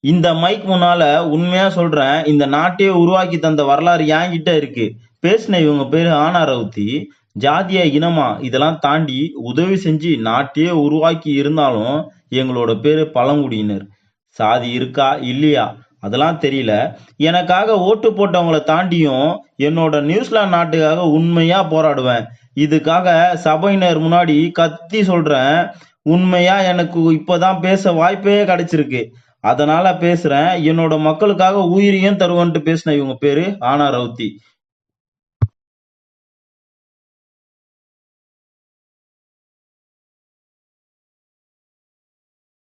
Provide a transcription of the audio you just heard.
இந்த மைக் முன்னால உண்மையா சொல்றேன் இந்த நாட்டையே உருவாக்கி தந்த வரலாறு என்கிட்ட இருக்கு. பேசின இவங்க பேரு ஆனா ரவுத்தி ஜாதியா இனமா இதெல்லாம் தாண்டி உதவி செஞ்சு நாட்டையே உருவாக்கி இருந்தாலும் எங்களோட பேரு பழங்குடியினர். சாதி இருக்கா இல்லையா? அதெல்லாம் தெரியல. எனக்காக ஓட்டு போட்டவங்களை தாண்டியும் என்னோட நியூசிலாந்து நாட்டுக்காக உண்மையா போராடுவேன். இதுக்காக சபையினர் முன்னாடி கத்தி சொல்றேன் உண்மையா எனக்கு இப்பதான் பேச வாய்ப்பே கிடைச்சிருக்கு. அதனால பேசுறேன். என்னோட மக்களுக்காக உயிரையும் தருவேன்ட்டு பேசின இவங்க பேரு ஆனா ரவுத்தி.